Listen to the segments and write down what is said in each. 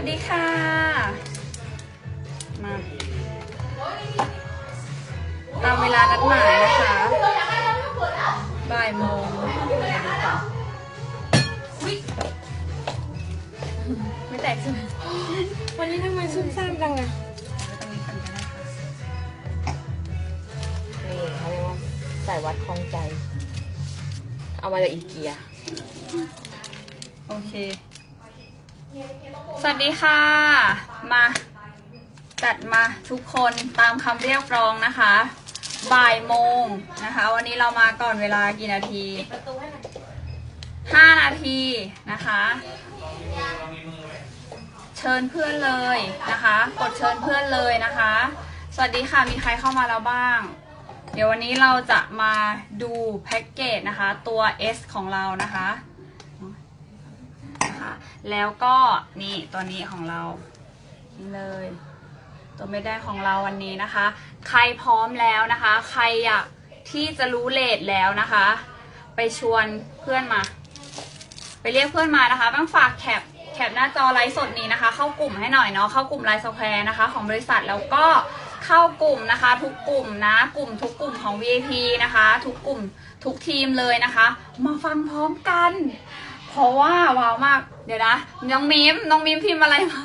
วัสดีค่ะ มาตามเวลานัดหมายนะคะบ่ายโมงเดี๋ยวดูก่อนอุ๊ยไม่แตกใช่ไหมวันนี้ทำไมซุ่มซ่ามจังอะตรงนี้กันก็ได้ค่ะนี่เขาเรียกว่าสายวัดคลองใจ เอามาจากอีเกีย โอเค สวัสดีค่ะ มาจัดมาทุกคนตามคำเรียกร้องนะคะ บ่ายโมงนะคะ วันนี้เรามาก่อนเวลากี่นาทีห้านาทีนะคะ เชิญเพื่อนเลยนะคะ กดเชิญเพื่อนเลยนะคะ สวัสดีค่ะมีใครเข้ามาแล้วบ้าง เดี๋ยววันนี้เราจะมาดูแพ็กเกจนะคะ ตัว S ของเรานะคะ นะคะ แล้วก็นี่ตัวนี้ของเรานี่เลย ตัวไม่ได้ของเราวันนี้นะคะ ใครพร้อมแล้วนะคะ ใครอยากที่จะรู้เลทแล้วนะคะ ไปชวนเพื่อนมา ไปเรียกเพื่อนมานะคะต้องฝากแคปแคปหน้าจอไลฟ์สดนี้นะคะ เข้ากลุ่มให้หน่อยเนาะเข้ากลุ่มไลฟ์สแควร์นะคะ ของบริษัทแล้วก็เข้ากลุ่มนะคะ ทุกกลุ่มนะ กลุ่มทุกกลุ่มของ VIP นะคะ ทุกกลุ่มทุกทีมเลยนะคะ มาฟังพร้อมกัน เพราะว่าว้าวมาก เดี๋ยวนะน้องมิมน้องมิมพิมพ์อะไรมา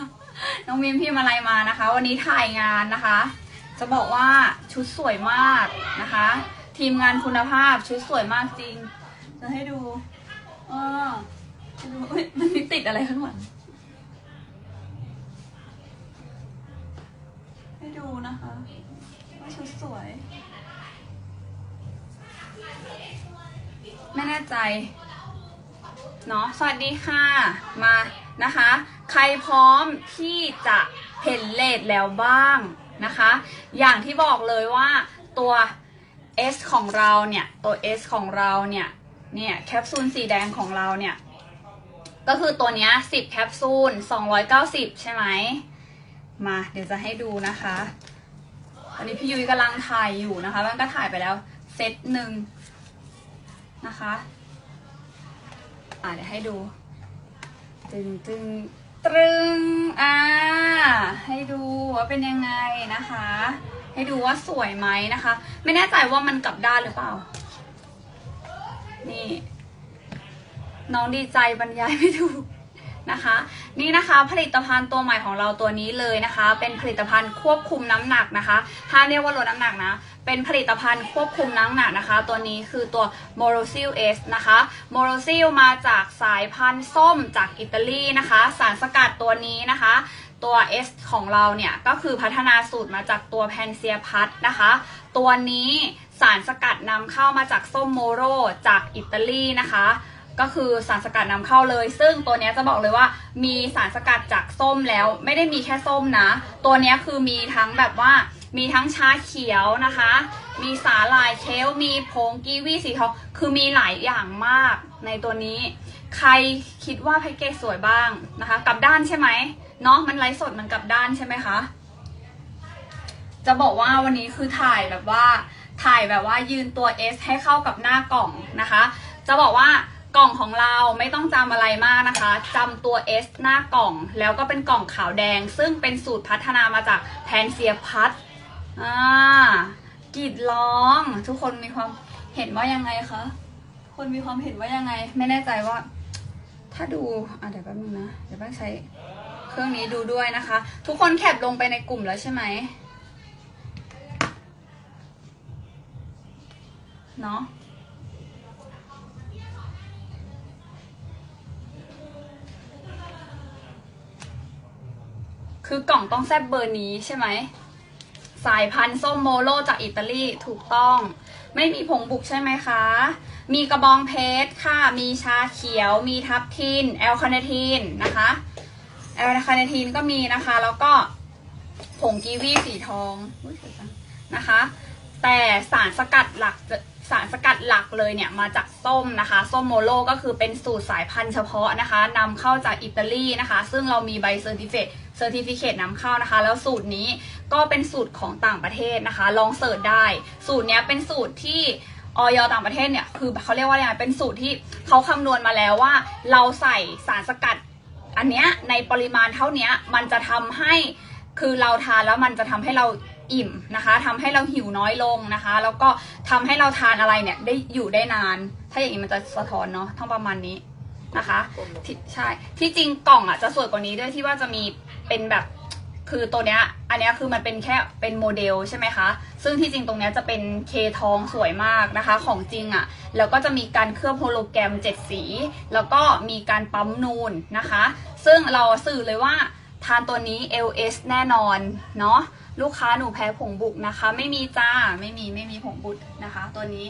น้องมิมพิมพ์อะไรมานะคะ วันนี้ถ่ายงานนะคะ จะบอกว่าชุดสวยมากนะคะ ทีมงานคุณภาพชุดสวยมากจริง จะให้ดูอ่าจะดูเอ้ยมันมีติดอะไรข้างหลังให้ดูนะคะว่าชุดสวย ไม่แน่ใจ เนาะสวัสดีค่ะมานะคะ ใครพร้อมที่จะเห็นเลทแล้วบ้างนะคะ อย่างที่บอกเลยว่าตัว S ของเราเนี่ยตัว S ของเราเนี่ยเนี่ยแคปซูลสีแดงของเราเนี่ยก็คือตัวเนี้ย10แคปซูล290 ใช่ไหมมาเดี๋ยวจะให้ดูนะคะตอนนี้พี่ยุ้ยกำลังถ่ายอยู่นะคะมันก็ถ่ายไปแล้วเซตหนึ่งนะคะ อ่าเดี๋ยวให้ดู ตึงตึงตรึงอ่าให้ดูว่าเป็นยังไงนะคะ ให้ดูว่าสวยไหมนะคะ ไม่แน่ใจว่ามันกลับด้านหรือเปล่า นี่ น้องดีใจบรรยายไม่ถูกนะคะ นี่นะคะผลิตภัณฑ์ตัวใหม่ของเราตัวนี้เลยนะคะ เป็นผลิตภัณฑ์ควบคุมน้ำหนักนะคะถ้ามเรียกว่าลดน้ำหนักนะ เป็นผลิตภัณฑ์ควบคุมน้ำหนักนะคะ ตัวนี้คือตัว m o r o s i l S นะคะ m o r o s i l มาจากสายพันธุ์ส้มจากอิตาลีนะคะ สารสกัดตัวนี้นะคะ ตัว S ของเราเนี่ยก็คือพัฒนาสูตรมาจากตัวแพนเซียพัทนะคะ ตัวนี้สารสกัดนำเข้ามาจากส้มโมโรจากอิตาลีนะคะก็คือสารสกัดนำเข้าเลย ซึ่งตัวนี้จะบอกเลยว่ามีสารสกัดจากส้มแล้ว ไม่ได้มีแค่ส้มนะ ตัวนี้คือมีทั้งแบบว่า มีทั้งชาเขียวนะคะ มีสาหร่ายเคลมีผงกีวีสีทอง คือมีหลายอย่างมากในตัวนี้ ใครคิดว่าแพ็กเกจสวยบ้างนะคะ กลับด้านใช่ไหมเนาะมันไลฟ์สดมันกลับด้านใช่ไหมคะ จะบอกว่าวันนี้คือถ่ายแบบว่า ถ่ายแบบว่ายืนตัว S ให้เข้ากับหน้ากล่องนะคะ จะบอกว่ากล่องของเราไม่ต้องจำอะไรมากนะคะจำตัว S หน้ากล่อง แล้วก็เป็นกล่องขาวแดง ซึ่งเป็นสูตรพัฒนามาจากแพนเซียพัท อ่ากรีดร้อง ทุกคนมีความเห็นว่ายังไงคะ คนมีความเห็นว่ายังไง ไม่แน่ใจว่า ถ้าดูอะเดี๋ยวแป๊บนึงนะ เดี๋ยวแป๊บใช้เครื่องนี้ดูด้วยนะคะ ทุกคนแคปลงไปในกลุ่มแล้วใช่ไหมเนาะคือกล่องต้องแซบเบอร์นี้ใช่ไหม สายพันธุ์ส้มโมโลจากอิตาลีถูกต้อง ไม่มีผงบุกใช่ไหมคะ มีกระบองเพชรค่ะ มีชาเขียว มีทับทิน แอลคาเนทีนนะคะ แอลคาเนทีนก็มีนะคะ แล้วก็ผงกีวีสีทองนะคะ แต่สารสกัดหลักสารสกัดหลักเลยเนี่ยมาจากส้มนะคะ ส้มโมโลก็คือเป็นสูตรสายพันธุ์เฉพาะนะคะนำเข้าจากอิตาลีนะคะ ซึ่งเรามีใบเซอร์ติฟิเคต เซอร์ติฟิเคตนำเข้านะคะ แล้วสูตรนี้ก็เป็นสูตรของต่างประเทศนะคะ ลองเสิร์ชได้ สูตรนี้เป็นสูตรที่ออยต่างประเทศเนี่ยคือเขาเรียกว่าอะไรเป็นสูตรที่เขาคำนวณมาแล้วว่า เราใส่สารสกัด อันเนี้ยในปริมาณเท่านี้มันจะทำให้คือเราทานแล้วมันจะทำให้เราอิ่มนะคะทำให้เราหิวน้อยลงนะคะ แล้วก็ทำให้เราทานอะไรเนี่ยได้อยู่ได้นาน ถ้าอย่างนี้มันจะสะท้อนเนาะทั้งประมาณนี้ นะคะที่ใช่ที่จริงกล่องอะจะสวยกว่านี้ด้วยที่ว่าจะมีเป็นแบบคือตัวเนี้ยอันเนี้ยคือมันเป็นแค่เป็นโมเดลใช่ไหมคะ ซึ่งที่จริงตรงเนี้ยจะเป็นเคทองสวยมากนะคะ ของจริงอะ่ะ แล้วก็จะมีการเคลือบโฮโลแกรมเจ็ดสี แล้วก็มีการปั๊มนูนนะคะ ซึ่งเราสื่อเลยว่าทานตัวนี้ LS แน่นอนเนาะลูกค้าหนูแพ้ผงบุกนะคะ ไม่มีจ้าไม่มีไม่มีผงบุกนะคะ ตัวนี้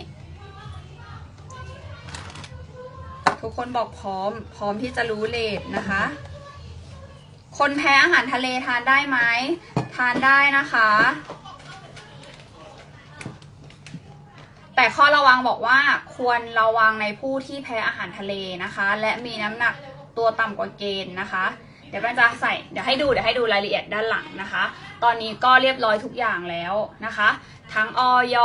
ทุกคนบอกพร้อม พร้อมที่จะรู้เลทนะคะ คนแพ้อาหารทะเลทานได้ไหม ทานได้นะคะ แต่ข้อระวังบอกว่าควรระวังในผู้ที่แพ้อาหารทะเลนะคะ และมีน้ำหนักตัวต่ำกว่าเกณฑ์นะคะ เดี๋ยวแป้งจะใส่เดี๋ยวให้ดูเดี๋ยวให้ดูรายละเอียดด้านหลังนะคะ ตอนนี้ก็เรียบร้อยทุกอย่างแล้วนะคะ ทั้งออย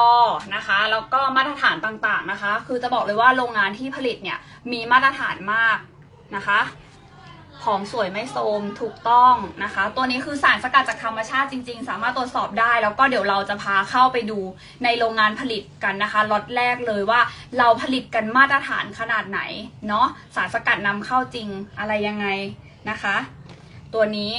นะคะแล้วก็มาตรฐานต่างๆนะคะ คือจะบอกเลยว่าโรงงานที่ผลิตเนี่ยมีมาตรฐานมากนะคะของสวยไม่โทมถูกต้องนะคะ ตัวนี้คือสารสกัดจากธรรมชาติจริง ๆ สามารถตรวจสอบได้ แล้วก็เดี๋ยวเราจะพาเข้าไปดูในโรงงานผลิตกันนะคะล็อตแรกเลยว่าเราผลิตกันมาตรฐานขนาดไหนเนาะสารสกัดนำเข้าจริงอะไรยังไงนะคะ ตัวนี้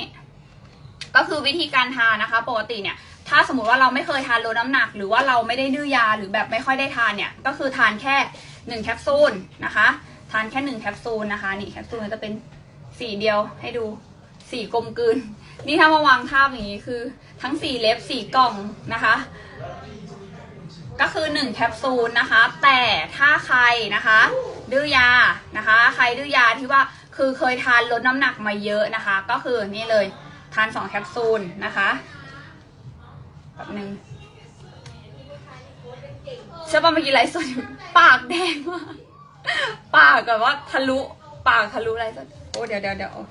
ก็คือวิธีการทานนะคะ ปกติเนี่ย ถ้าสมมติว่าเราไม่เคยทานลดน้ำหนัก หรือว่าเราไม่ได้ดื้อยาหรือแบบไม่ค่อยได้ทานเนี่ย ก็คือทานแค่หนึ่งแคปซูลนะคะ ทานแค่หนึ่งแคปซูลนะคะ นี่แคปซูลจะเป็นสีเดียวให้ดูสีกลมกลืน นี่ถ้ามาวางทาบอย่างนี้คือ ทั้งสีเล็บสีกล่องนะคะ ก็คือหนึ่งแคปซูลนะคะ แต่ถ้าใครนะคะ ดื้อยานะคะ ใครดื้อยาที่ว่าคือเคยทานลดน้ำหนักมาเยอะนะคะ ก็คือนี่เลยทานสองแคปซูลนะคะ แบบนึงเชื่อป่ะเมื่อกี้ไลฟ์สดอยู่ปากแดงมากปากแบบว่าทะลุ ปากทะลุไลฟ์สดโอ้เดี๋ยวเดี๋ยวเดี๋ยวเอา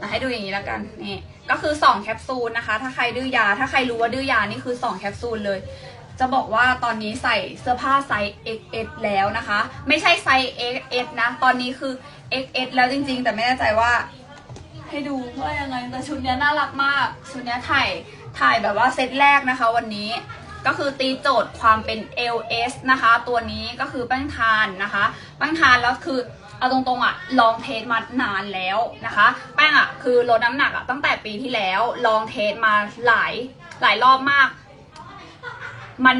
อะให้ดูอย่างนี้แล้วกันนี่ก็คือสองแคปซูลนะคะ ถ้าใครดื้อยา ถ้าใครรู้ว่าดื้อยานี่คือสองแคปซูลเลย จะบอกว่าตอนนี้ใส่เสื้อผ้าไซส์ XS แล้วนะคะ ไม่ใช่ไซส์ XS นะ ตอนนี้คือ XS แล้วจริง ๆ แต่ไม่แน่ใจว่า ให้ดูว่ายังไงแต่ชุดนี้น่ารักมาก ชุดนี้ถ่าย ถ่ายแบบว่าเซตแรกนะคะวันนี้ก็คือตีโจทย์ความเป็น LS นะคะ ตัวนี้ก็คือแป้งทานนะคะแป้งทานแล้วคือเอาตรงๆอะลองเทสมานานแล้วนะคะ แป้งอะคือลดน้ำหนักอะตั้งแต่ปีที่แล้วลองเทสมาหลายหลายรอบมาก มัน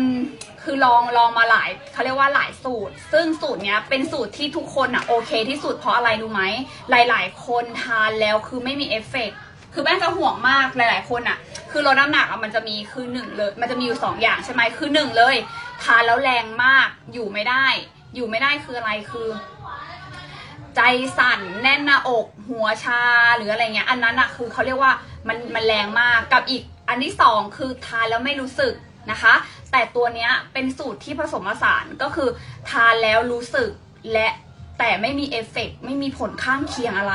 คือลองลองมาหลายเขาเรียกว่าหลายสูตร ซึ่งสูตรเนี้ยเป็นสูตรที่ทุกคนอะโอเคที่สุดเพราะอะไรรู้ไหมหลาย ๆ คนทานแล้วคือไม่มีเอฟเฟกต์ คือแม่งจะห่วงมากหลาย ๆ คนอะคือลดน้ำหนักอะมันจะมีคือหนึ่งเลย มันจะมีอยู่สองอย่างใช่ไหมคือหนึ่งเลยทานแล้วแรงมากอยู่ไม่ได้ อยู่ไม่ได้คืออะไรคือ ใจสั่นแน่นหน้าอก หัวชาหรืออะไรเงี้ย อันนั้นอะคือเขาเรียกว่ามันมันแรงมากกับอีกอันที่สองคือทานแล้วไม่รู้สึกนะคะ แต่ตัวเนี้ยเป็นสูตรที่ผสมผสานก็คือทานแล้วรู้สึกและแต่ไม่มีเอฟเฟกต์ไม่มีผลข้างเคียงอะไร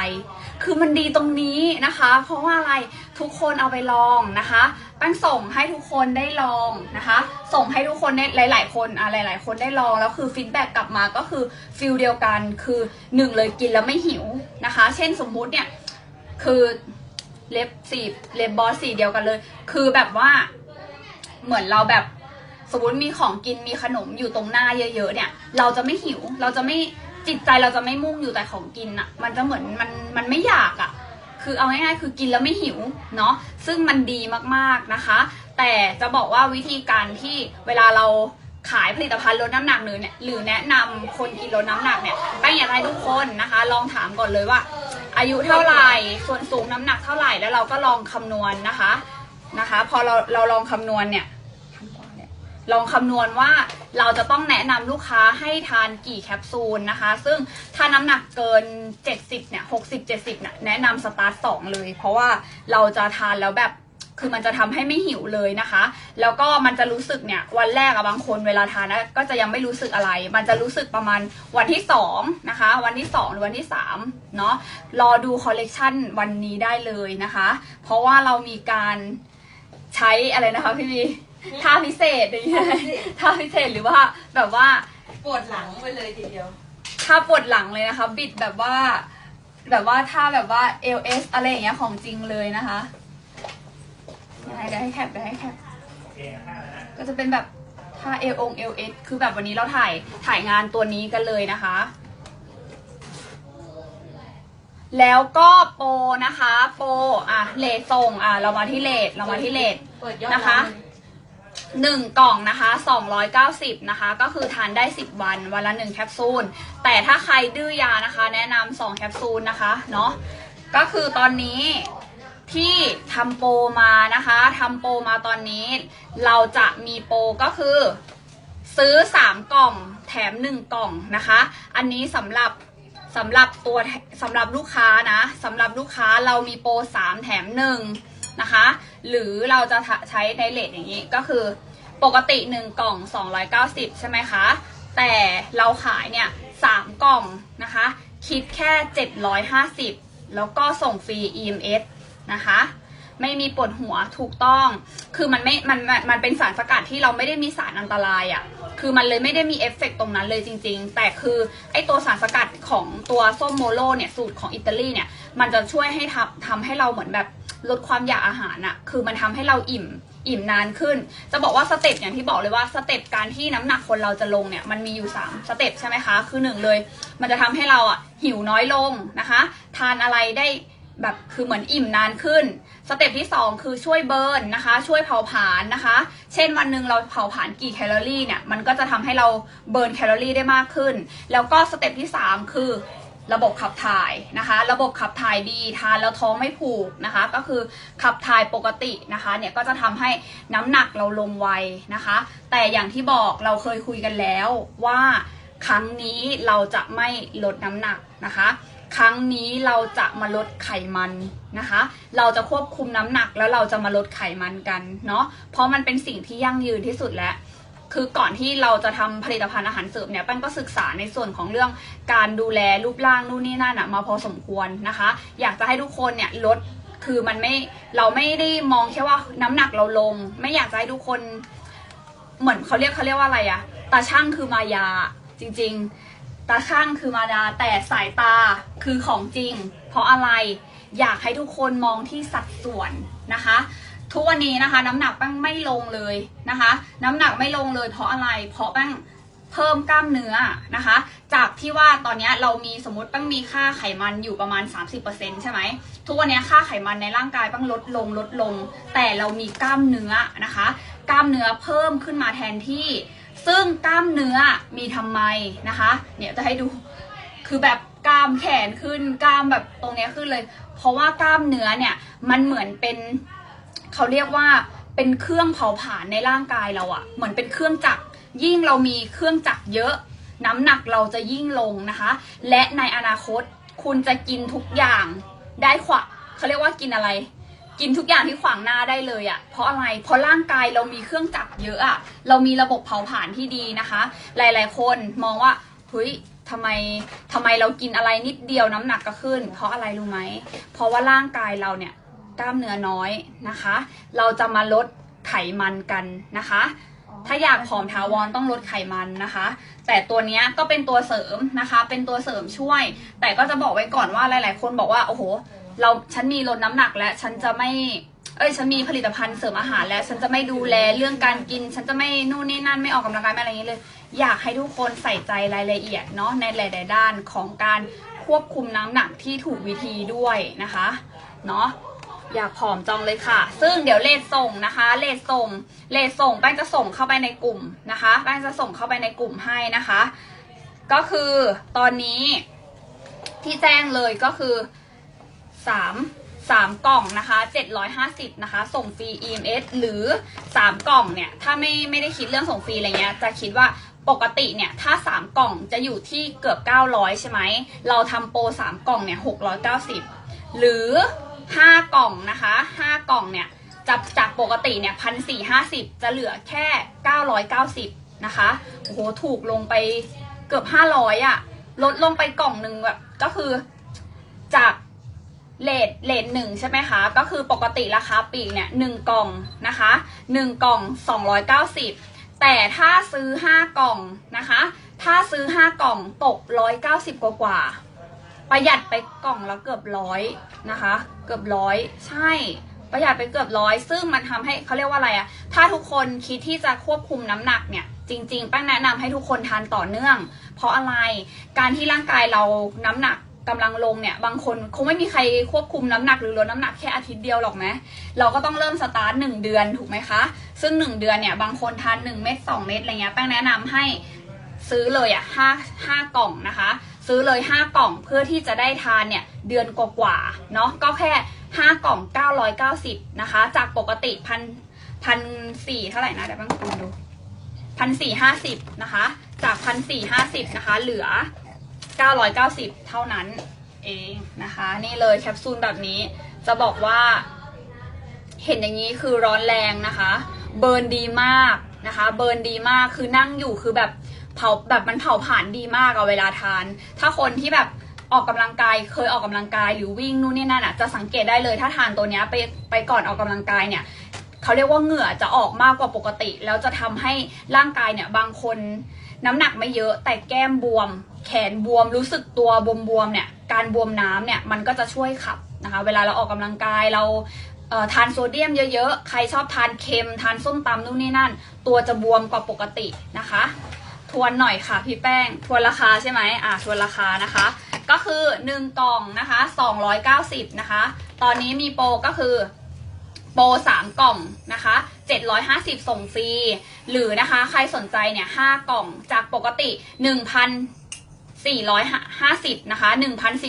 คือมันดีตรงนี้นะคะ เพราะว่าอะไรทุกคนเอาไปลองนะคะแป้งส่งให้ทุกคนได้ลองนะคะ ส่งให้ทุกคนได้หลาย ๆ คนอะหลาย ๆ คนได้ลองแล้วคือฟีดแบ็กกลับมาก็คือฟิลเดียวกันคือหนึ่งเลยกินแล้วไม่หิวนะคะ เช่นสมมุติเนี่ยคือเล็บสีเล็บบอสสีเดียวกันเลย คือแบบว่าเหมือนเราแบบสมมติมีของกินมีขนมอยู่ตรงหน้าเยอะ ๆ เนี่ย เราจะไม่หิวเราจะไม่ จิตใจเราจะไม่มุ่งอยู่แต่ของกินอะ่ะมันจะเหมือนมันมันไม่อยากอะ่ะคือเอาง่ายๆคือกินแล้วไม่หิวเนาะซึ่งมันดีมากๆนะคะ แต่จะบอกว่าวิธีการที่เวลาเราขายผลิตภัณฑ์ลดน้ำหนักหรือเนี่ยหรือแนะนำคนกินลดน้ำหนักเนี่ยแป้งอยากให้ทุกคนนะคะ ลองถามก่อนเลยว่า อายุเท่าไหร่ส่วนสูงน้ำหนักเท่าไหร่แล้วเราก็ลองคำนวณนะคะนะคะ พอเราเราลองคำนวณเนี่ย ลองคำนวณว่าเราจะต้องแนะนำลูกค้าให้ทานกี่แคปซูลนะคะ ซึ่งถ้าน้ำหนักเกิน 70เนี่ย60 70เนี่ยแนะนำสตาร์ท2เลย เพราะว่าเราจะทานแล้วแบบคือมันจะทำให้ไม่หิวเลยนะคะ แล้วก็มันจะรู้สึกเนี่ยวันแรกอะบางคนเวลาทานนะก็จะยังไม่รู้สึกอะไร มันจะรู้สึกประมาณวันที่2นะคะ วันที่2หรือวันที่3เนาะ รอดูคอลเลกชันวันนี้ได้เลยนะคะ เพราะว่าเรามีการใช้อะไรนะคะพี่บี ท่าพิเศษอย่างเงี้ยท่าพิเศษหรือว่าแบบว่าปวดหลังไปเลยทีเดียวท่าปวดหลังเลยนะคะ บิดแบบว่า แบบว่าถ้าแบบว่า LS อะไรอย่างเงี้ยของจริงเลยนะคะเดี๋ยวให้เดี๋ยวให้แคปเดี๋ยวให้แคปก็จะเป็นแบบถ้า L อง LS คือแบบวันนี้เราถ่ายถ่ายงานตัวนี้กันเลยนะคะ แล้วก็โปรนะคะ โปรอะเลทส่งอะเรามาที่เลทเรามาที่เลทเปิดยอดนะคะ หนึ่งกล่องนะคะ290นะคะ ก็คือทานได้ 10 วัน วันละหนึ่งแคปซูล แต่ถ้าใครดื้อยานะคะ แนะนำสองแคปซูลนะคะ เนาะ ก็คือตอนนี้ที่ทำโปรมานะคะ ทำโปรมาตอนนี้ เราจะมีโปรก็คือ ซื้อ 3 กล่องแถม 1 กล่องนะคะ อันนี้สำหรับสำหรับตัวสำหรับลูกค้านะสำหรับลูกค้าเรามีโปร 3 แถม 1 นะคะ หรือเราจะใช้ในเลทอย่างนี้ก็คือปกติ 1 กล่อง 290 ใช่ไหมคะ แต่เราขายเนี่ย3กล่องนะคะ คิดแค่ 750 แล้วก็ส่งฟรี EMS นะคะไม่มีปวดหัวถูกต้อง คือมันไม่ มัน มันเป็นสารสกัดที่เราไม่ได้มีสารอันตรายอะ่ะ คือมันเลยไม่ได้มีเอฟเฟกต์ตรงนั้นเลยจริง ๆ แต่คือไอตัวสารสกัดของตัวส้มโมโลเนี่ยสูตรของอิตาลีเนี่ย มันจะช่วยให้ทำทำให้เราเหมือนแบบ ลดความอยากอาหารอะ่ะคือมันทำให้เราอิ่มอิ่มนานขึ้น จะบอกว่าสเต็ปอย่างที่บอกเลยว่าสเต็ปการที่น้ำหนักคนเราจะลงเนี่ยมันมีอยู่ 3 สเต็ปใช่ไหมคะ คือหนึ่งเลย มันจะทำให้เราอะหิวน้อยลงนะคะ ทานอะไรได้แบบคือเหมือนอิ่มนานขึ้น สเต็ปที่ 2 คือช่วยเบิร์นนะคะ ช่วยเผาผลาญนะคะ เช่นวันหนึ่งเราเผาผลาญกี่แคลอรี่เนี่ยมันก็จะทำให้เราเบิร์นแคลอรี่ได้มากขึ้น แล้วก็สเต็ปที่ 3 คือ ระบบขับถ่ายนะคะ ระบบขับถ่ายดีทานแล้วท้องไม่ผูกนะคะ ก็คือขับถ่ายปกตินะคะเนี่ยก็จะทำให้น้ำหนักเราลงไวนะคะ แต่อย่างที่บอกเราเคยคุยกันแล้วว่าครั้งนี้เราจะไม่ลดน้ำหนักนะคะ ครั้งนี้เราจะมาลดไขมันนะคะ เราจะควบคุมน้ำหนักแล้วเราจะมาลดไขมันกันเนาะเพราะมันเป็นสิ่งที่ยั่งยืนที่สุดแล้ว คือก่อนที่เราจะทำผลิตภัณฑ์อาหารเสริมเนี่ยแป้งก็ศึกษาในส่วนของเรื่องการดูแลรูปร่างนู่นนี่นั่นอะมาพอสมควรนะคะ อยากจะให้ทุกคนเนี่ยลดคือมันไม่เราไม่ได้มองแค่ว่าน้ำหนักเราลง ไม่อยากจะให้ทุกคน เหมือนเขาเรียกเขาเรียกว่าอะไรอะตาช่างคือมายาจริง ๆ ตาช่างคือมายาแต่สายตาคือของจริง เพราะอะไรอยากให้ทุกคนมองที่สัดส่วนนะคะ ทุกวันนี้นะคะ น้ำหนักแป้งไม่ลงเลยนะคะ น้ำหนักไม่ลงเลยเพราะอะไร เพราะแป้งเพิ่มกล้ามเนื้อนะคะ จากที่ว่าตอนนี้เรามีสมมติแป้งมีค่าไขมันอยู่ประมาณ 30%ใช่ไหมทุกวันนี้ค่าไขมันในร่างกายแป้งลดลงลดลง แต่เรามีกล้ามเนื้อนะคะ กล้ามเนื้อเพิ่มขึ้นมาแทนที่ ซึ่งกล้ามเนื้อมีทำไมนะคะเนี่ยจะให้ดูคือแบบกล้ามแขนขึ้นกล้ามแบบตรงนี้ขึ้นเลย เพราะว่ากล้ามเนื้อเนี่ยมันเหมือนเป็น เขาเรียกว่าเป็นเครื่องเผาผลาญในร่างกายเราอะเหมือนเป็นเครื่องจักรยิ่งเรามีเครื่องจักรเยอะ น้ำหนักเราจะยิ่งลงนะคะ และในอนาคตคุณจะกินทุกอย่างได้ขวะเขาเรียกว่ากินอะไร กินทุกอย่างที่ขวางหน้าได้เลยอะ่ะเพราะอะไรเพราะร่างกายเรามีเครื่องจักรเยอะอะ่ะเรามีระบบเผาผลาญที่ดีนะคะ หลาย ๆ คนมองว่าเฮ้ยทำไมทำไมเรากินอะไรนิดเดียวน้ำหนักก็ขึ้น เพราะอะไรรู้ไหมเพราะว่าร่างกายเราเนี่ย กล้ามเนื้อน้อยนะคะ เราจะมาลดไขมันกันนะคะ ถ้าอยากผอมถาวรต้องลดไขมันนะคะ แต่ตัวเนี้ยก็เป็นตัวเสริมนะคะ เป็นตัวเสริมช่วย แต่ก็จะบอกไว้ก่อนว่าหลาย ๆ คนบอกว่าโอ้โห เราฉันมีลดน้ำหนักแล้วฉันจะไม่เอ้ยฉันมีผลิตภัณฑ์เสริมอาหารแล้ว ฉันจะไม่ดูแลเรื่องการกิน ฉันจะไม่นู่นนี่นั่นไม่ออกกำลังกายไม่อะไรอย่างนี้เลย อยากให้ทุกคนใส่ใจรายละเอียดเนาะในหลาย ๆ ด้านของการควบคุมน้ำหนักที่ถูกวิธีด้วยนะคะเนาะ อยากผอมจองเลยค่ะ ซึ่งเดี๋ยวเลทส่งนะคะ เลทส่ง เลทส่ง แป้งจะส่งเข้าไปในกลุ่มนะคะ แป้งจะส่งเข้าไปในกลุ่มให้นะคะ ก็คือตอนนี้ที่แจ้งเลยก็คือสามสามกล่องนะคะ 750 นะคะ ส่งฟรี EMS หรือ 3 กล่องเนี่ย ถ้าไม่ไม่ได้คิดเรื่องส่งฟรีอะไรเงี้ย จะคิดว่าปกติเนี่ย ถ้า 3 กล่องจะอยู่ที่เกือบ 900 ใช่ไหม เราทำโปร 3 กล่องเนี่ย 690 หรือ 5กล่องนะคะ5กล่องเนี่ยจากจากปกติเนี่ยพันสี่ห้าสิบจะเหลือแค่990นะคะโอ้โหถูกลงไปเกือบ500อยอะลดลงไปกล่องหนึ่งแบบก็คือจากเลทเลทหนึ่งใช่ไหมคะ ก็คือปกติราคาปีกเนี่ยหนึ่งกล่องนะคะหนึ่งกล่อง290แต่ถ้าซื้อ5กล่องนะคะ ถ้าซื้อ5กล่องตก190กว่ากว่า ประหยัดไปกล่องละเกือบร้อยนะคะ เกือบร้อยใช่ประหยัดไปเกือบร้อยซึ่งมันทำให้เขาเรียกว่าอะไรอะถ้าทุกคนคิดที่จะควบคุมน้ำหนักเนี่ย จริงๆแป้งแนะนำให้ทุกคนทานต่อเนื่อง เพราะอะไรการที่ร่างกายเราน้ำหนักกำลังลงเนี่ย บางคนคงไม่มีใครควบคุมน้ำหนักหรือลดน้ำหนักแค่อาทิตย์เดียวหรอกไหมเราก็ต้องเริ่มสตาร์ทหนึ่งเดือนถูกไหมคะ ซึ่งหนึ่งเดือนเนี่ยบางคนทานหนึ่งเม็ดสองเม็ดอะไรเงี้ยแป้งแนะนำให้ซื้อเลยอะห้าห้ากล่องนะคะ ซื้อเลยห้ากล่องเพื่อที่จะได้ทานเนี่ยเดือนกว่าๆเนาะก็แค่ห้ากล่องเก้าร้อยเก้าสิบนะคะ จากปกติพันพันสี่เท่าไหร่นะเดี๋ยวแป้งคูณดูพันสี่ห้าสิบนะคะ จากพันสี่ห้าสิบนะคะ เหลือเก้าร้อยเก้าสิบเท่านั้นเองนะคะ นี่เลยแคปซูลแบบนี้จะบอกว่าเห็นอย่างนี้คือร้อนแรงนะคะ เบิร์นดีมากนะคะ เบิร์นดีมากคือนั่งอยู่คือแบบ เผาแบบมันเผาผ่านดีมากเอาเวลาทาน ถ้าคนที่แบบออกกำลังกายเคยออกกำลังกายหรือวิ่งนู่นนี่นั่นอะจะสังเกตได้เลยถ้าทานตัวนี้ไปไปก่อนออกกำลังกายเนี่ยเขาเรียกว่าเหงื่อจะออกมากกว่าปกติ แล้วจะทำให้ร่างกายเนี่ยบางคนน้ำหนักไม่เยอะแต่แก้มบวม แขนบวมรู้สึกตัวบวมๆเนี่ยการบวมน้ำเนี่ยมันก็จะช่วยขับนะคะเวลาเราออกกำลังกายเราเทานโซเดียมเยอะๆ ใครชอบทานเค็มทานส้มตำนู่นนี่นั่น ตัวจะบวมกว่าปกตินะคะ ทวนหน่อยค่ะพี่แป้ง ทวนราคาใช่ไหมอ่าทวนราคานะคะ ก็คือ1กล่องนะคะ290นะคะ ตอนนี้มีโปรก็คือโปร3กล่องนะคะ 750 ส่งฟรี หรือนะคะใครสนใจเนี่ย5กล่องจากปกติ 1,450นะคะ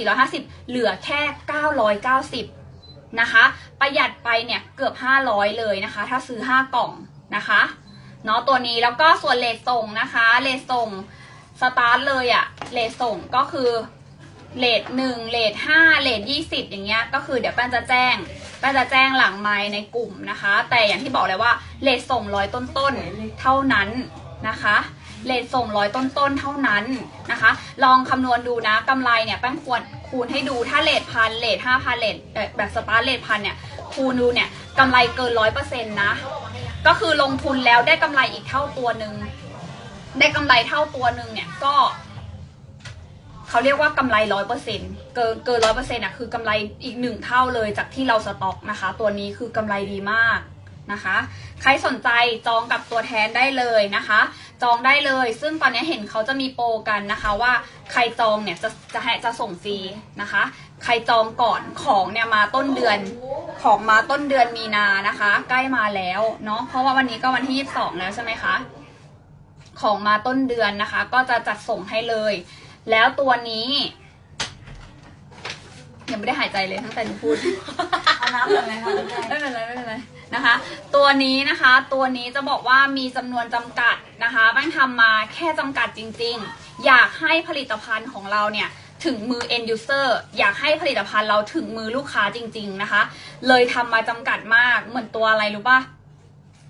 1,450 เหลือแค่ 990นะคะ ประหยัดไปเนี่ยเกือบ 500 เลยนะคะ ถ้าซื้อ 5 กล่องนะคะ เนาะตัวนี้แล้วก็ส่วนเลทส่งนะคะเลทส่งสตาร์ทเลยอะเลทส่งก็คือเลทหนึ่งเลทห้าเลทยี่สิบอย่างเงี้ยก็คือเดี๋ยวแป้นจะแจ้งแป้นจะแจ้งหลังไมในกลุ่มนะคะ แต่อย่างที่บอกเลยว่าเลทส่งร้อยต้นๆเท่านั้นนะคะเลทส่งร้อยต้นๆเท่านั้นนะคะ ลองคำนวณดูนะกำไรเนี่ยแป้งควรคูณให้ดูถ้าเลทพันเลทห้าพันเลทแบบสตาร์ทเลทพันเนี่ยคูณดูเนี่ยกำไรเกินร้อยเปอร์เซ็นต์นะ ก็คือลงทุนแล้วได้กำไรอีกเท่าตัวหนึ่งได้กำไรเท่าตัวหนึ่งเนี่ยก็เขาเรียกว่ากำไรร้อยเปอร์เซ็นเกินเกินร้อยเปอร์เซ็นต์อะคือกำไรอีกหนึ่งเท่าเลยจากที่เราสต็อกนะคะ ตัวนี้คือกำไรดีมากนะคะ ใครสนใจจองกับตัวแทนได้เลยนะคะ จองได้เลย ซึ่งตอนนี้เห็นเขาจะมีโปรกันนะคะว่าใครจองเนี่ยจะจะให้จะส่งฟรีนะคะ ใครจองก่อนของเนี่ยมาต้นเดือน ของมาต้นเดือนมีนานะคะ ใกล้มาแล้วเนาะเพราะว่าวันนี้ก็วันที่ 22 แล้วใช่ไหมคะ ของมาต้นเดือนนะคะ ก็จะจัดส่งให้เลย แล้วตัวนี้ยังไม่ได้หายใจเลยตั้งแต่หนูพูดเอาน้ำหน่อยไหมคะไม่เป็นไรไม่เป็นไรนะคะ ตัวนี้นะคะ ตัวนี้จะบอกว่ามีจำนวนจำกัดนะคะแป้งทำมาแค่จำกัดจริง ๆ อยากให้ผลิตภัณฑ์ของเราเนี่ย ถึงมือ end user อยากให้ผลิตภัณฑ์เราถึงมือลูกค้าจริง ๆนะคะ เลยทำมาจำกัดมากเหมือนตัวอะไรรู้ป่ะ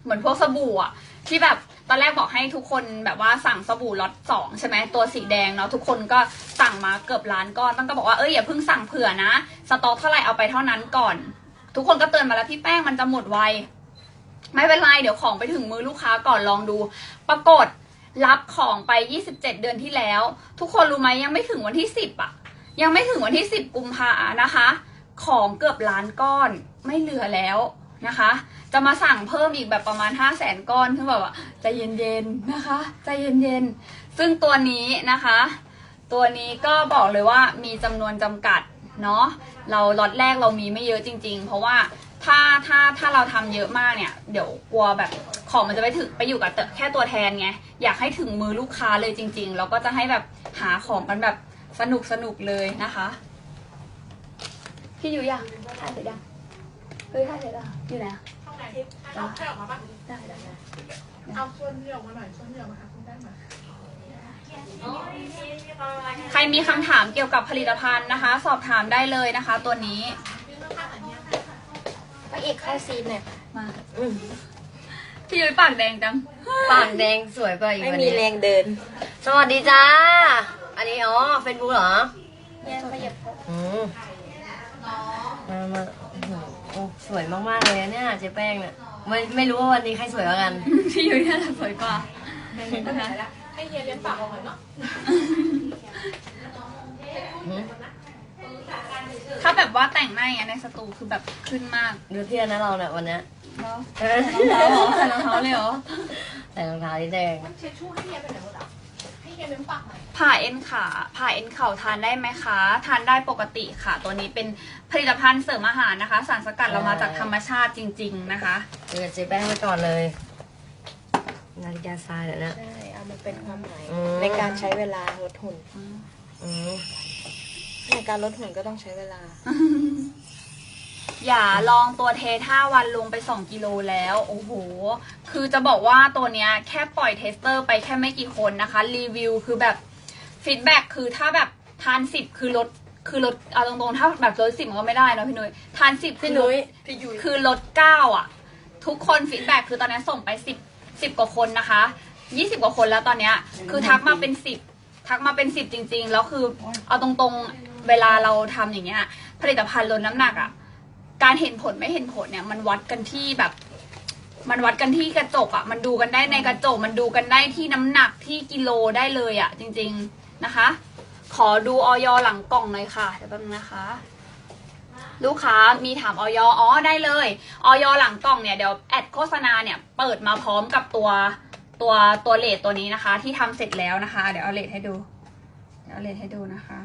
เหมือนพวกสบู่อะที่แบบตอนแรกบอกให้ทุกคนแบบว่าสั่งสบู่ล็อตสองใช่ไหมตัวสีแดงเนาะทุกคนก็สั่งมาเกือบล้านก้อนตั้งก็บอกว่าเอ้ยอย่าเพิ่งสั่งเผื่อนะ สต็อกเท่าไหร่เอาไปเท่านั้นก่อน ทุกคนก็เตือนมาแล้วพี่แป้งมันจะหมดไวไม่เป็นไรเดี๋ยวของไปถึงมือลูกค้าก่อนลองดู ปรากฏ รับของไป 27 เดือนที่แล้ว ทุกคนรู้ไหมยังไม่ถึงวันที่ 10อะยังไม่ถึงวันที่ 10 กุมภานะคะ ของเกือบล้านก้อนไม่เหลือแล้วนะคะ จะมาสั่งเพิ่มอีกแบบประมาณ 5 0 0แสนก้อนคือแบบว่าใจเย็นๆนะคะใจเย็นๆ ซึ่งตัวนี้นะคะ ตัวนี้ก็บอกเลยว่ามีจำนวนจำกัดเนาะเราล็อตแรกเรามีไม่เยอะจริง ๆ เพราะว่าถ้าถ้าถ้าเราทำเยอะมากเนี่ย เดี๋ยวกลัวแบบ ของมันจะไปถึงไปอยู่กับแค่ตัวแทนไงอยากให้ถึงมือลูกค้าเลยจริง ๆ แล้วก็จะให้แบบหาของกันแบบสนุกสนุกเลยนะคะ พี่อยู่ยังถ่ายเสร็จยังเฮ้ยถ่ายเสร็จแล้วอยู่ไหนอะห้องไหนที่เอาแค่ออกมาบ้างได้ได้ได้เอาส่วนเหนียวมาหน่อยส่วนเหนียวมาค่ะคุณได้ไหมใครมีคำถามเกี่ยวกับผลิตภัณฑ์นะคะ สอบถามได้เลยนะคะ ตัวนี้พระเอกเข้าซีนเนี่ยมาอืม พี่ยุ้ยปากแดงจัง ปากแดงสวยกว่าอีกไม่วันมีนี้ แรงเดิน สวัสดีจ้า อันนี้อ๋อเฟซบุ๊กเหรอเนี่ยขยับอืมมามาอื้อหือโอ้สวยมากๆเลยอะเนี่ยเจ๊แป้งเนี่ยไม่ไม่รู้ว่าวันนี้ใครสวยกว่ากัน พี่ยุ้ยน่าจะสวยกว่านะคะให้เฮียเลี้ยงปากออกหน่อยเนาะหืมแบบว่าแต่งหน้าอย่างเงี้ยในสตูคือแบบขึ้นมาก ดูเที่ยนะเราเนี่ยวันเนี้ยเนาะเออ ใส่รองเท้าเหรอใส่รองเท้าเลยเหรอใส่รองเท้าที่แดงเช็ดชู่ให้เฮียไปไหนหมดอะให้เฮียเม้มปากหน่อยผ่าเอ็นขาผ่าเอ็นเข่าทานได้ไหมคะ ทานได้ปกติค่ะ ตัวนี้เป็นผลิตภัณฑ์เสริมอาหารนะคะ สารสกัดเรามาจากธรรมชาติจริง ๆนะคะ เดี๋ยวเจ๊แป้งไปก่อนเลย นาฬิกาทรายเดี๋ยนะใช่เอามาเป็นความหมายอืม ในการใช้เวลาลดหุ่น อืมในการลดหุ่นก็ต้องใช้เวลา อย่าลองตัวเทส5วันลงไป 2 กิโลแล้ว โอ้โห คือจะบอกว่าตัวเนี้ยแค่ปล่อยเทสเตอร์ไปแค่ไม่กี่คนนะคะ รีวิวคือแบบฟีดแบ็กคือถ้าแบบทาน 10 คือลดคือลดเอาตรงๆ ถ้าแบบลดสิบมันก็ไม่ได้เนอะพี่นุ้ยทาน10พี่นุ้ยพี่ยุ้ยคือลด9อะ ทุกคนฟีดแบ็กคือตอนนี้ส่งไป10 10กว่าคนนะคะ20กว่าคนแล้วตอนเนี้ย คือทักมาเป็น10ทักมาเป็น10จริง ๆ แล้วคือ เอาตรงๆเวลาเราทำอย่างเงี้ย ผลิตภัณฑ์ลดน้ำหนักอะ การเห็นผลไม่เห็นผลเนี่ย มันวัดกันที่แบบ มันวัดกันที่กระจกอะ่ะ มันดูกันได้ในกระจก มันดูกันได้ที่น้ำหนักที่กิโลได้เลยอะ่ะ จริง ๆนะคะ ขอดูออยหลังกล่องหน่อยค่ะเดี๋ยวแป๊บนึงนะคะลูกค้ามีถามออยอ๋อได้เลยออยหลังกล่องเนี่ยเดี๋ยวแอดโฆษณาเนี่ยเปิดมาพร้อมกับตัวตัวตัวเลทตัวนี้นะคะ ที่ทำเสร็จแล้วนะคะ เดี๋ยวเอาเลทให้ดู เดี๋ยวเอาเลทให้ดูนะคะ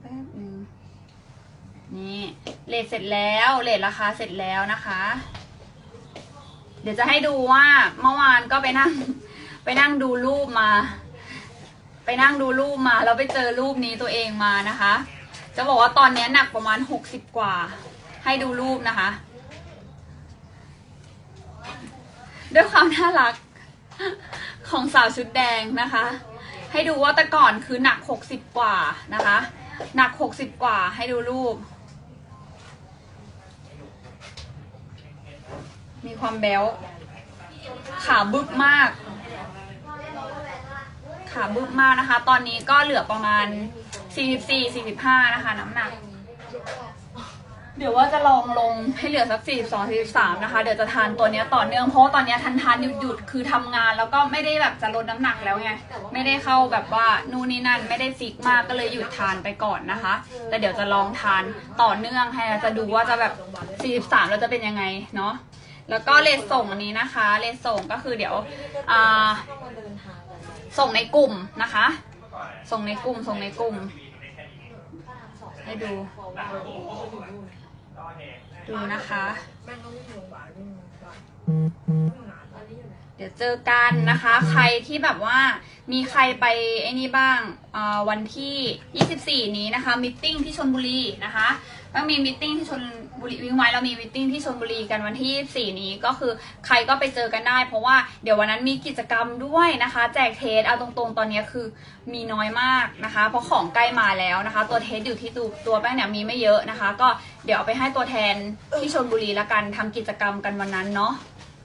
แป๊บนึง นี่เลทเสร็จแล้วเลทราคาเสร็จแล้วนะคะ เดี๋ยวจะให้ดูว่าเมื่อวานก็ไปนั่ง ไปนั่งดูรูปมา ไปนั่งดูรูปมาแล้วไปเจอรูปนี้ตัวเองมานะคะ จะบอกว่าตอนนี้หนักประมาณหกสิบกว่า ให้ดูรูปนะคะ ด้วยความน่ารักของสาวชุดแดงนะคะ ให้ดูว่าแต่ก่อนคือหนักหกสิบกว่านะคะ หนักหกสิบกว่าให้ดูรูป มีความแบ๊ว ขาบึกมาก ขาบึกมากนะคะ ตอนนี้ก็เหลือประมาณ 44 45 นะคะ น้ำหนัก เดี๋ยวว่าจะลองลงให้เหลือสัก 42 43 นะคะ เดี๋ยวจะทานตัวนี้ต่อเนื่อง เพราะตอนนี้ทันทานหยุดหยุดคือทำงาน แล้วก็ไม่ได้แบบจะลดน้ำหนักแล้วไง ไม่ได้เข้าแบบว่านู่นนี่นั่น ไม่ได้ฟิกมาก ก็เลยหยุดทานไปก่อนนะคะ แต่เดี๋ยวจะลองทานต่อเนื่องให้จะดูว่าจะแบบ 43 แล้วจะเป็นยังไงเนาะ แล้วก็เลทส่งอันนี้นะคะ เลทส่งก็คือเดี๋ยวอ่าส่งในกลุ่มนะคะ ส่งในกลุ่ม ส่งในกลุ่ม ให้ดู ดูนะคะ เดี๋ยวเจอกันนะคะ ใครที่แบบว่ามีใครไปไอ้นี่บ้างอ่าวันที่ 24 นี้นะคะมิทติ้งที่ชนบุรีนะคะก็มีมิทติ้งที่ชน บุรีวิ่งไว้เรามีมิทติ้งที่ชนบุรีกันวันที่ 24 นี้ก็คือใครก็ไปเจอกันได้ เพราะว่าเดี๋ยววันนั้นมีกิจกรรมด้วยนะคะ แจกเทสเอาตรงๆ ตอนนี้คือมีน้อยมากนะคะ เพราะของใกล้มาแล้วนะคะ ตัวเทสอยู่ที่ตัวตัวแป้งเนี่ยมีไม่เยอะนะคะ ก็เดี๋ยวเอาไปให้ตัวแทนที่ชนบุรีละกันทำกิจกรรมกันวันนั้นเนาะ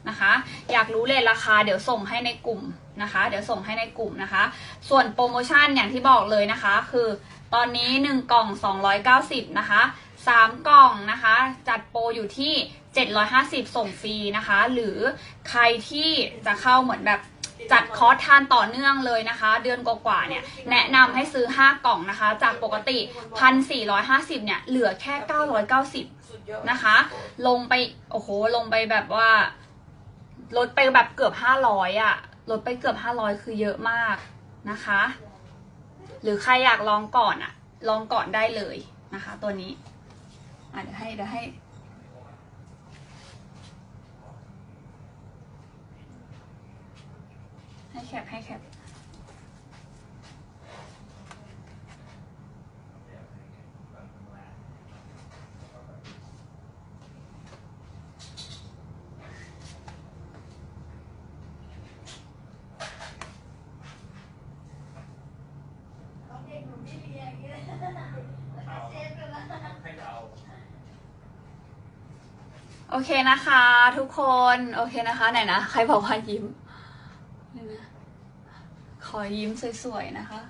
นะคะ อยากรู้เลยราคาเดี๋ยวส่งให้ในกลุ่มนะคะ เดี๋ยวส่งให้ในกลุ่มนะคะ ส่วนโปรโมชั่นอย่างที่บอกเลยนะคะ คือตอนนี้ 1 กล่อง 290 นะคะ 3 กล่องนะคะ จัดโปรอยู่ที่ 750 ส่งฟรีนะคะ หรือใครที่จะเข้าเหมือนแบบจัดคอร์สทานต่อเนื่องเลยนะคะ เดือนกว่าๆเนี่ย แนะนำให้ซื้อ 5 กล่องนะคะ จากปกติ 1,450 เนี่ย เหลือแค่ 990 นะคะ ลงไป โอ้โห ลงไปแบบว่า ลดไปแบบเกือบห้าร้อยอะลดไปเกือบห้าร้อยคือเยอะมากนะคะ หรือใครอยากลองก่อนอะลองก่อนได้เลยนะคะ ตัวนี้ อะเดี๋ยวให้เดี๋ยวให้ให้แคปให้แคป โอเคนะคะ ทุกคนโอเคนะคะไหนนะใครบอกว่ายิ้มเดี๋ยนะขอยิ้มสวยๆนะคะ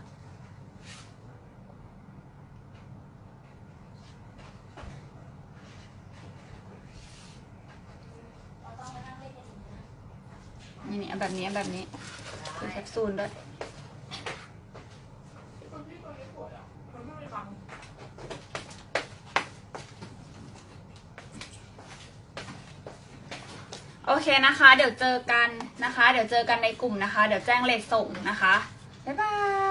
นี่นี่แบบนี้แบบนี้เป็นแคปซูลด้วย คนที่ตัวนี้ปวดอะมันไม่มีฟัง โอเค นะคะ เดี๋ยวเจอกันนะคะ เดี๋ยวเจอกันในกลุ่มนะคะ เดี๋ยวแจ้งเลทส่งนะคะ บ๊ายบาย